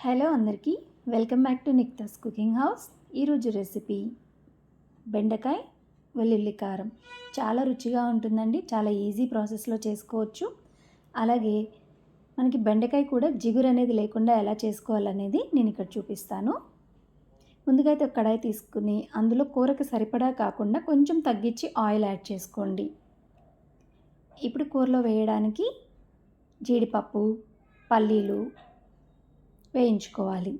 Hello అందరికీ welcome back to Niktas cooking house. ఈరోజు recipe బెండకాయ వెల్లుల్లి కారం. చాలా రుచిగా ఉంటుందండి చాలా ఈజీ ప్రాసెస్లో చేసుకోవచ్చు. అలాగే మనకి బెండకాయ కూడా జిగురు అనేది లేకుండా ఎలా చేసుకోవాలనేది నేను ఇక్కడ చూపిస్తాను. ముందుగా అయితే ఒక కడాయి తీసుకుని అందులో కూరకు సరిపడా కాకుండా కొంచెం తగ్గించి ఆయిల్ యాడ్ చేసుకోండి. ఇప్పుడు కూరలో వేయడానికి జీడిపప్పు పల్లీలు వేయించుకోవాలి.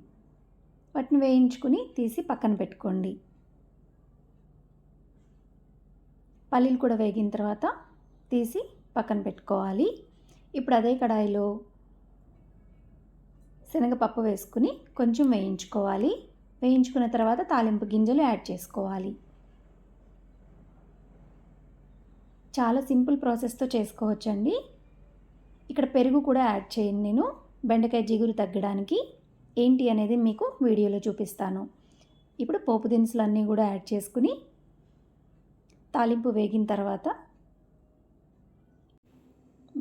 వాటిని వేయించుకుని తీసి పక్కన పెట్టుకోండి. పల్లీలు కూడా వేగిన తర్వాత తీసి పక్కన పెట్టుకోవాలి. ఇప్పుడు అదే కడాయిలో శనగపప్పు వేసుకుని కొంచెం వేయించుకోవాలి. వేయించుకున్న తర్వాత తాలింపు గింజలు యాడ్ చేసుకోవాలి. చాలా సింపుల్ ప్రాసెస్తో చేసుకోవచ్చండి. ఇక్కడ పెరుగు కూడా యాడ్ చేయండి నేను. బెండకాయ జిగురు తగ్గడానికి ఏంటి అనేది మీకు వీడియోలో చూపిస్తాను. ఇప్పుడు పోపు దినుసులు అన్నీ కూడా యాడ్ చేసుకుని తాలింపు వేగిన తర్వాత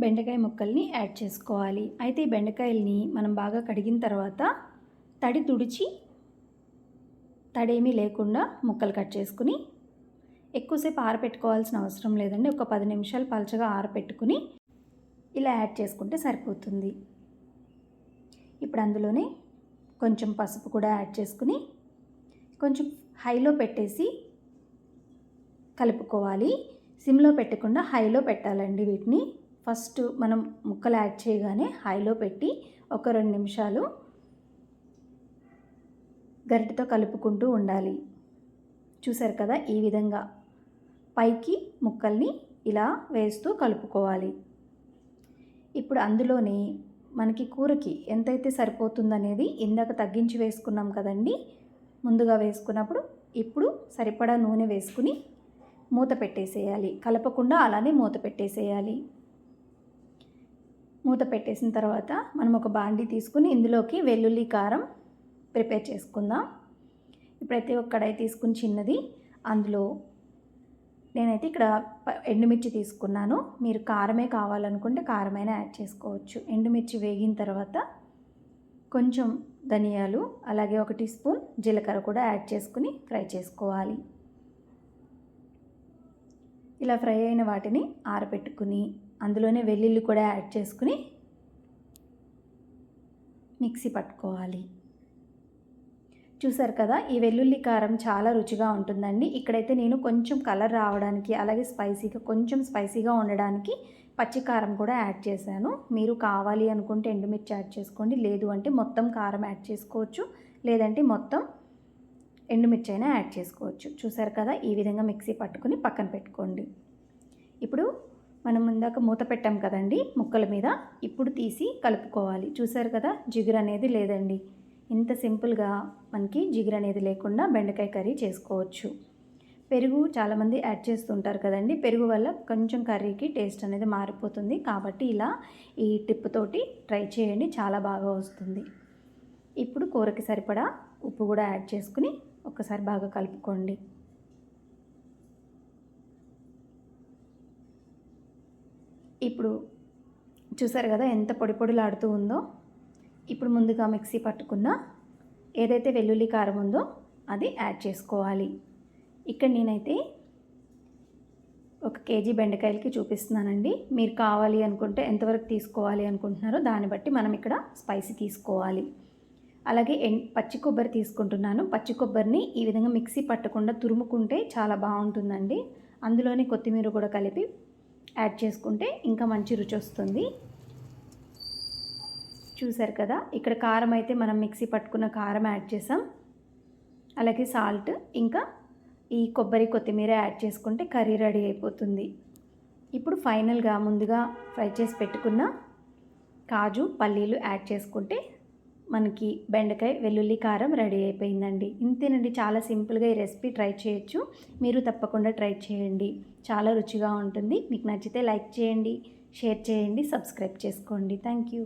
బెండకాయ ముక్కల్ని యాడ్ చేసుకోవాలి. అయితే ఈ బెండకాయల్ని మనం బాగా కడిగిన తర్వాత తడి తుడిచి తడేమీ లేకుండా ముక్కలు కట్ చేసుకుని ఎక్కువసేపు ఆరపెట్టుకోవాల్సిన అవసరం లేదండి. ఒక పది నిమిషాలు పలచగా ఆరపెట్టుకుని ఇలా యాడ్ చేసుకుంటే సరిపోతుంది. ఇప్పుడు అందులోనే కొంచెం పసుపు కూడా యాడ్ చేసుకుని కొంచెం హైలో పెట్టేసి కలుపుకోవాలి. సిమ్లో పెట్టకుండా హైలో పెట్టాలండి వీటిని. ఫస్ట్ మనం ముక్కలు యాడ్ చేయగానే హైలో పెట్టి ఒక రెండు నిమిషాలు గరిటతో కలుపుకుంటూ ఉండాలి. చూసారు కదా ఈ విధంగా పైకి ముక్కల్ని ఇలా వేస్తూ కలుపుకోవాలి. ఇప్పుడు అందులోని మనకి కూరకి ఎంతైతే సరిపోతుందనేది ఇందాక తగ్గించి వేసుకున్నాం కదండి. ముందుగా వేసుకున్నప్పుడు ఇప్పుడు సరిపడా నూనె వేసుకుని మూత పెట్టేసేయాలి. కలపకుండా అలానే మూత పెట్టేసేయాలి. మూత పెట్టేసిన తర్వాత మనం ఒక బాండీ తీసుకుని ఇందులోకి వెల్లుల్లి కారం ప్రిపేర్ చేసుకుందాం. ఇప్పుడైతే ఒక కడాయి తీసుకుని చిన్నది. అందులో నేనైతే ఇక్కడ ఎండుమిర్చి తీసుకున్నాను. మీరు కారమే కావాలనుకుంటే కారమైనా యాడ్ చేసుకోవచ్చు. ఎండుమిర్చి వేగిన తర్వాత కొంచెం ధనియాలు అలాగే ఒక టీ స్పూన్ జీలకర్ర కూడా యాడ్ చేసుకుని ఫ్రై చేసుకోవాలి. ఇలా ఫ్రై అయిన వాటిని ఆరబెట్టుకుని అందులోనే వెల్లుల్లి కూడా యాడ్ చేసుకుని మిక్సీ పట్టుకోవాలి. చూసారు కదా ఈ వెల్లుల్లి కారం చాలా రుచిగా ఉంటుందండి. ఇక్కడైతే నేను కొంచెం కలర్ రావడానికి అలాగే స్పైసీగా కొంచెం స్పైసీగా ఉండడానికి పచ్చికారం కూడా యాడ్ చేశాను. మీరు కావాలి అనుకుంటే ఎండుమిర్చి యాడ్ చేసుకోండి లేదు అంటే మొత్తం కారం యాడ్ చేసుకోవచ్చు లేదంటే మొత్తం ఎండుమిర్చి అయినా యాడ్ చేసుకోవచ్చు. చూసారు కదా ఈ విధంగా మిక్సీ పట్టుకుని పక్కన పెట్టుకోండి. ఇప్పుడు మనం ఇందాక మూత పెట్టాం కదండి ముక్కల మీద ఇప్పుడు తీసి కలుపుకోవాలి. చూసారు కదా జిగురు అనేది లేదండి. ఇంత సింపుల్గా మనకి జిగురు అనేది లేకుండా బెండకాయ కర్రీ చేసుకోవచ్చు. పెరుగు చాలామంది యాడ్ చేస్తుంటారు కదండి. పెరుగు వల్ల కొంచెం కర్రీకి టేస్ట్ అనేది మారిపోతుంది. కాబట్టి ఇలా ఈ టిప్ తోటి ట్రై చేయండి. చాలా బాగా వస్తుంది. ఇప్పుడు కూరకి సరిపడా ఉప్పు కూడా యాడ్ చేసుకుని ఒకసారి బాగా కలుపుకోండి. ఇప్పుడు చూసారు కదా ఎంత పొడి పొడిలాడుతూ ఉందో? ఇప్పుడు ముందుగా మిక్సీ పట్టుకున్న ఏదైతే వెల్లుల్లి కారం ఉందో అది యాడ్ చేసుకోవాలి. ఇక్కడ నేనైతే ఒక కేజీ బెండకాయలకి చూపిస్తున్నానండి. మీరు కావాలి అనుకుంటే ఎంతవరకు తీసుకోవాలి అనుకుంటున్నారో దాన్ని బట్టి మనం ఇక్కడ స్పైసీ తీసుకోవాలి. అలాగే ఎన్ పచ్చి కొబ్బరి తీసుకుంటున్నాను. పచ్చి కొబ్బరిని ఈ విధంగా మిక్సీ పట్టకుండా తురుముకుంటే చాలా బాగుంటుందండి. అందులోనే కొత్తిమీర కూడా కలిపి యాడ్ చేసుకుంటే ఇంకా మంచి రుచి వస్తుంది. చూసారు కదా? ఇక్కడ కారం అయితే మనం మిక్సీ పట్టుకున్న కారం యాడ్ చేసాం. అలాగే సాల్ట్ ఇంకా ఈ కొబ్బరి కొత్తిమీర యాడ్ చేసుకుంటే కర్రీ రెడీ అయిపోతుంది. ఇప్పుడు ఫైనల్గా ముందుగా ఫ్రై చేసి పెట్టుకున్న కాజు పల్లీలు యాడ్ చేసుకుంటే మనకి బెండకాయ వెల్లుల్లి కారం రెడీ అయిపోయిందండి. ఇంతేనండి చాలా సింపుల్గా ఈ రెసిపీ ట్రై చేయొచ్చు. మీరు తప్పకుండా ట్రై చేయండి. చాలా రుచిగా ఉంటుంది. మీకు నచ్చితే లైక్ చేయండి షేర్ చేయండి సబ్స్క్రైబ్ చేసుకోండి. Thank you.